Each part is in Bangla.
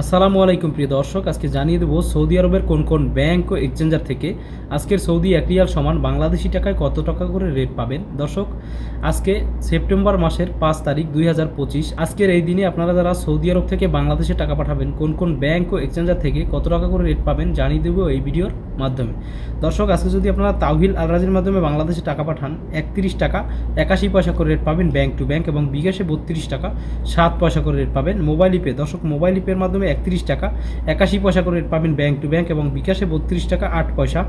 আসসালামু আলাইকুম প্রিয় দর্শক, আজকে জানিয়ে দেবো সৌদি আরবের কোন কোন ব্যাংক ও এক্সচেঞ্জার থেকে আজকের সৌদি এক রিয়াল সমান বাংলাদেশি টাকায় কত টাকা করে রেট পাবেন? দর্শক, আজকে সেপ্টেম্বর মাসের পাঁচ তারিখ দুই হাজার পঁচিশ, আজকের এই দিনে আপনারা যারা সৌদি আরব থেকে বাংলাদেশে টাকা পাঠাবেন, কোন কোন ব্যাংক ও এক্সচেঞ্জার থেকে কত টাকা করে রেট পাবেন জানিয়ে দেবো এই ভিডিওর মাধ্যমে। দর্শক, আজকে যদি আপনারা তাহিল আলরাজির মাধ্যমে বাংলাদেশে টাকা পাঠান, একত্রিশ টাকা, একাশি পয়সা করে রেট পাবেন ব্যাংক টু ব্যাংক এবং বিকাশে বত্রিশ টাকা, সাত পয়সা করে রেট পাবেন মোবাইল ইপে দর্শক মোবাইল ইপের মাধ্যমে একত্রিশ টাকা, একাশি পয়সা করে রেট পাবেন ব্যাংক টু ব্যাংক এবং বিকাশে বত্রিশ টাকা, আট পয়সা।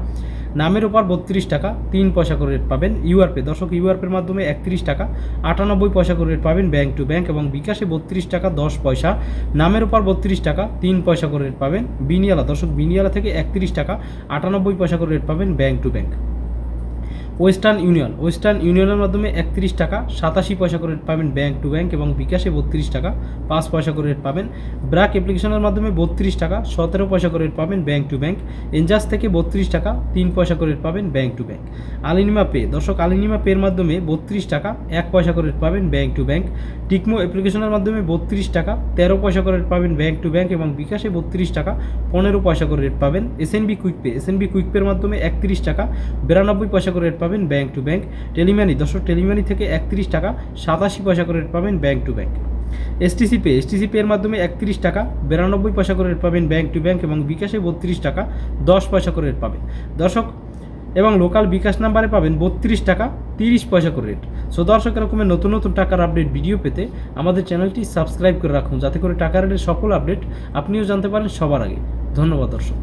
নামের ওপর বত্রিশ টাকা, তিন পয়সা করে রেট পাবেন ইউআরপে দর্শক ইউআরপের মাধ্যমে একত্রিশ টাকা, আটানব্বই পয়সা করে রেট পাবেন ব্যাংক টু ব্যাংক এবং বিকাশে বত্রিশ টাকা, দশ পয়সা। নামের ওপর বত্রিশ টাকা, তিন পয়সা করে রেট পাবেন বিনিয়ালা। দর্শক, বিনিয়ালা থেকে একত্রিশ টাকা আটানব্বই পয়সা করে রেট পাবেন bank to bank Western Union. Western ইউনিয়নের মাধ্যমে একত্রিশ টাকা, সাতাশি পয়সা করে রেট পাবেন ব্যাঙ্ক টু ব্যাংক এবং বিকাশে বত্রিশ টাকা, পাঁচ পয়সা করে রেট পাবেন। ব্র্যাক অ্যাপ্লিকেশনের মাধ্যমে বত্রিশ টাকা, সতেরো পয়সা করে রেট পাবেন ব্যাঙ্ক টু ব্যাঙ্ক এনজাস থেকে বত্রিশ টাকা, তিন পয়সা করে রেট পাবেন bank to bank. Alinma pay, দর্শক, আলিনিমা পের মাধ্যমে বত্রিশ টাকা, এক পয়সা করে রেট পাবেন ব্যাঙ্ক টু ব্যাংক। টিকমো অ্যাপ্লিকেশনের মাধ্যমে বত্রিশ টাকা, তেরো পয়সা করে রেট পাবেন ব্যাঙ্ক টু ব্যাংক এবং বিকাশে বত্রিশ টাকা, পনেরো পয়সা করে রেট পাবেন SNB quick pay. SNB quick পের মাধ্যমে একত্রিশ টাকা, বিরানব্বই পয়সা করে রেট পাবেন ব্যাংক টু ব্যাংক। টেলিমানি, দর্শক, টেলিমানি থেকে একত্রিশ টাকা সাতাশি পয়সা করে রেট পাবেন bank to bank. STC pay STC pay এর মাধ্যমে একত্রিশ টাকা বিরানব্বই পয়সা করে রেট পাবেন ব্যাংক টু ব্যাংক এবং বিকাশে বত্রিশ টাকা দশ পয়সা করে রেট পাবেন। দর্শক, এবং লোকাল বিকাশ নাম্বারে পাবেন বত্রিশ টাকা তিরিশ পয়সা করে রেট। সো দর্শক, এরকমের নতুন নতুন টাকার আপডেট ভিডিও পেতে আমাদের চ্যানেলটি সাবস্ক্রাইব করে রাখুন। যাতে করে টাকার রেটের সকল আপডেট আপনিও জানতে পারেন সবার আগে। ধন্যবাদ দর্শক।